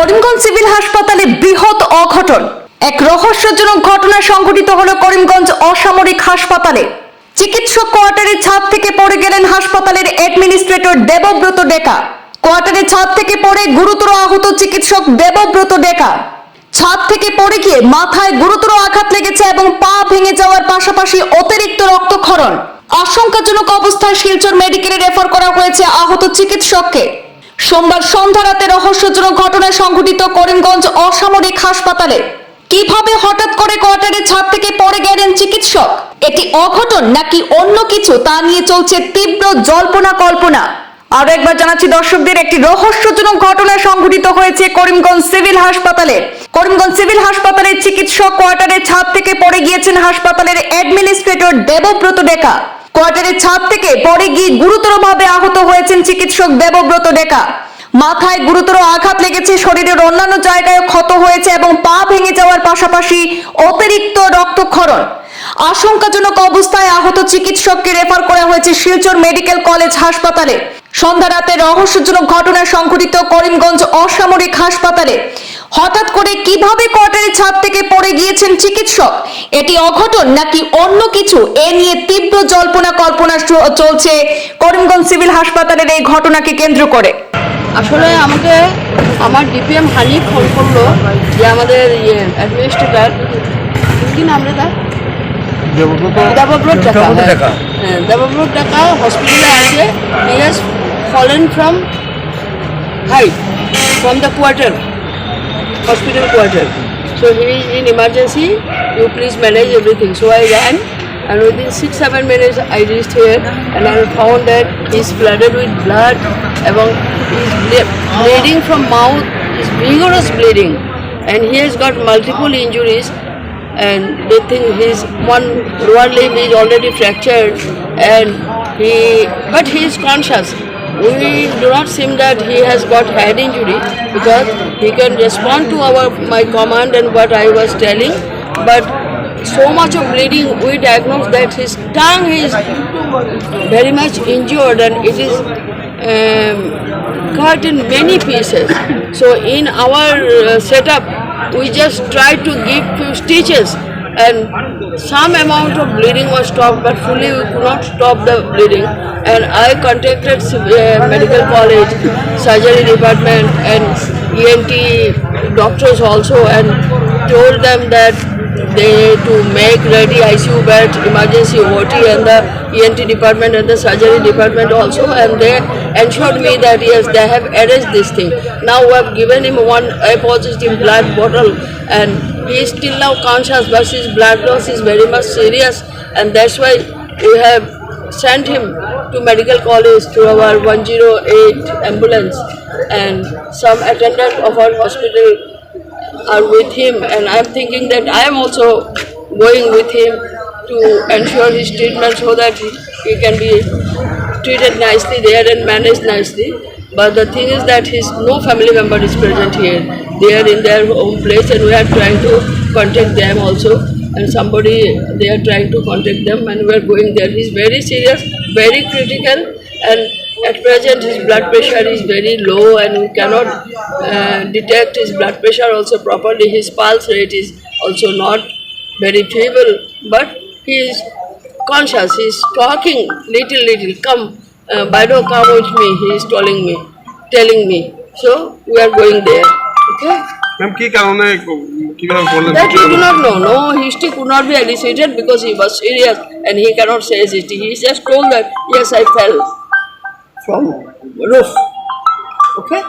Karimganj civil হাসপাতালে বৃহৎ অঘটন। এক রহস্যজনক ঘটনা সংঘটিত হলো করিমগঞ্জ অসামরিক হাসপাতালে। চিকিৎসক কোয়ার্টারের ছাদ থেকে পড়ে গেলেন হাসপাতালের অ্যাডমিনিস্ট্রেটর দেবব্রত ডেকা। কোয়ার্টারের ছাদ থেকে পড়ে গুরুতর আহত চিকিৎসক দেবব্রত ডেকা। ছাদ থেকে পড়ে গিয়ে মাথায় গুরুতর আঘাত লেগেছে এবং পা ভেঙে যাওয়ার পাশাপাশি অতিরিক্ত রক্তক্ষরণ। আশঙ্কাজনক অবস্থায় শিলচর মেডিকেলে রেফার করা হয়েছে আহত চিকিৎসককে। সোমবার সন্ধ্যা রাতে রহস্যজনক ঘটনায় সংঘটিত করিমগঞ্জ অসামরিক হাসপাতালে। কীভাবে হঠাৎ করে কোয়ার্টারের ছাদ থেকে পড়ে গেলেন চিকিৎসক? এটি অঘটন নাকি অন্য কিছু তা নিয়ে চলছে তীব্র জল্পনা কল্পনা? আরও একবার জানাচ্ছি দর্শকদের, একটি রহস্যজনক ঘটনা সংঘটিত হয়েছে করিমগঞ্জ সিভিল হাসপাতালে। করিমগঞ্জ সিভিল হাসপাতালের চিকিৎসক কোয়ার্টারের ছাদ থেকে পড়ে গিয়েছেন হাসপাতালের অ্যাডমিনিস্ট্রেটর দেবব্রত ডেকা। কোয়ার্টারের ছাদ থেকে পরে গিয়ে গুরুতরভাবে আহত হয়েছেন চিকিৎসক দেবব্রত ডেকা। মাথায় গুরুতর আঘাত লেগেছে, শরীরের অন্যান্য জায়গায় ক্ষত হয়েছে এবং পা ভেঙে যাওয়ার পাশাপাশি অতিরিক্ত রক্তক্ষরণ। আশঙ্কাজনক অবস্থায় আহত চিকিৎসককে রেফার করা হয়েছে শিলচর মেডিকেল কলেজ হাসপাতালে। সন্ধ্যা রাতে রহস্যজনক ঘটনা সংঘটিত করিমগঞ্জ অসামরিক হাসপাতালে। হঠাৎ করে কীভাবে কোয়ার্টারের ছাদ থেকে পড়ে গিয়েছেন চিকিৎসক? এটি অঘটন নাকি অন্য কিছু? এ নিয়ে তীব্র জল্পনা কল্পনা চলছে করিমগঞ্জ সিভিল হাসপাতালের এই ঘটনাকে কেন্দ্র করে। আসলে আমাকে আমার ডিপিএম হানি ফোন করল যে আমাদের ইয়ে অ্যাডমিনিস্ট্রেটর, কি নাম রে তার? দেবব্রত টাকা হ্যাঁ দেবব্রত টাকা হসপিটালে আছে he has fallen from from the quarter hospital quarter. So he is in emergency. You please manage everything. So I ran, and within six seven minutes I reached here, and I found that he's flooded with blood. Ble- bleeding from mouth. He's vigorous bleeding, and he has got multiple injuries. And they think his one lower limb is already fractured, and he but he is conscious. We do not seem that he has got head injury because he can respond to our my command and what I was telling but so much of bleeding we diagnosed that his tongue is very much injured and it is um, cut in many pieces. So in our uh, setup we just tried to give few stitches and some amount of bleeding was stopped but fully we could not stop the bleeding. And I contacted uh, medical college surgery department and ENT doctors also and told them that they to make ready ICU bed emergency OT and the ENT department and the surgery department also and they ensured me that yes they have arranged this thing. Now we have given him one A positive blood bottle and he is still now conscious but his blood loss is very much serious and that's why we have sent him to medical college through our 108 ambulance and some attendant of our hospital are with him and I'm thinking that I am also going with him to ensure his treatment so that he, can be treated nicely there and managed nicely. But the thing is that his no family member is present here. They are in their own place and we are trying to contact them also. And somebody they are trying to contact them and we are going there. He's very serious, very critical and at present his blood pressure is very low and we cannot uh, detect his blood pressure also properly. His pulse rate is also not very feeble but he is conscious. He is talking little little. Come, uh, Baido, come with me. He is telling me, telling me. So we are going there. Okay. Ma'am কি কারণে কিভাবে বললেন That we do not know. No history could not be elicited because he was serious and he cannot say it. He just told that yes, I fell From roof. Okay.